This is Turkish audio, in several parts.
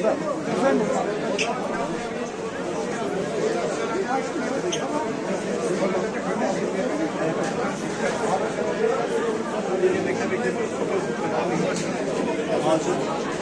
Efendim. Ağacı.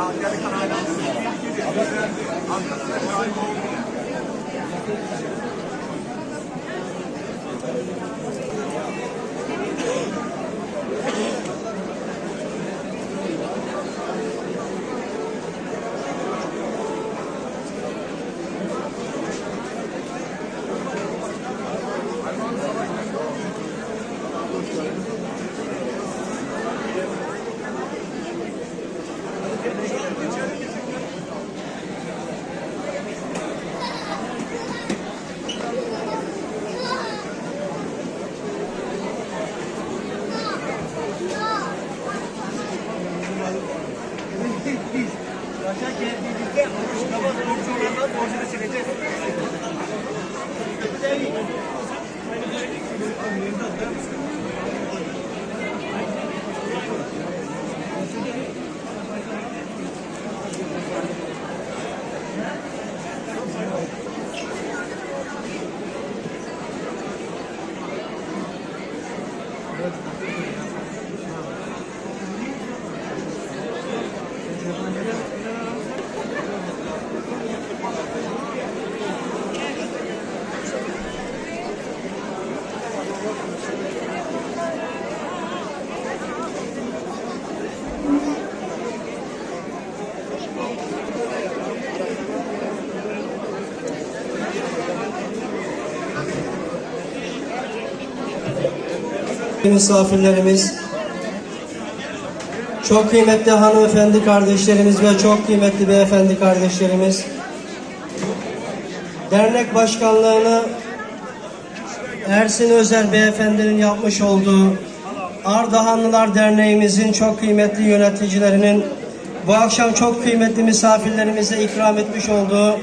Ankara'nın ilgili Başa geldiğimizde oruç namaz orucu olanlar borcunu sileceğiz. Misafirlerimiz, çok kıymetli hanımefendi kardeşlerimiz ve çok kıymetli beyefendi kardeşlerimiz, dernek başkanlığını Ersin Özer beyefendinin yapmış olduğu Ardahanlılar Derneğimizin çok kıymetli yöneticilerinin bu akşam çok kıymetli misafirlerimize ikram etmiş olduğu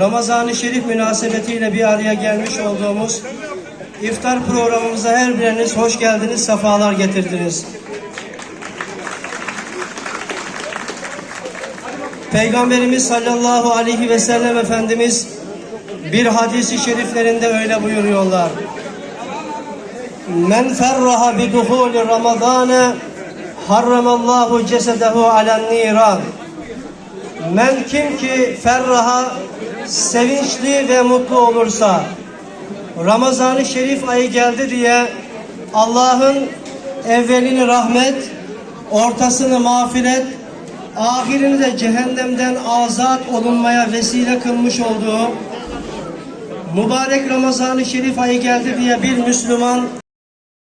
Ramazan-ı Şerif münasebetiyle bir araya gelmiş olduğumuz iftar programımıza her biriniz hoş geldiniz, sefalar getirdiniz. Peygamberimiz sallallahu aleyhi ve sellem Efendimiz bir hadisi şeriflerinde öyle buyuruyorlar. Men ferraha bi duhuli Ramazane harramallahu cesedehu alen niran. Men kim ki ferraha sevinçli ve mutlu olursa Ramazan-ı Şerif ayı geldi diye Allah'ın evvelini rahmet, ortasını mağfiret, ahirini de cehennemden azat olunmaya vesile kılmış olduğu mübarek Ramazan-ı Şerif ayı geldi diye bir Müslüman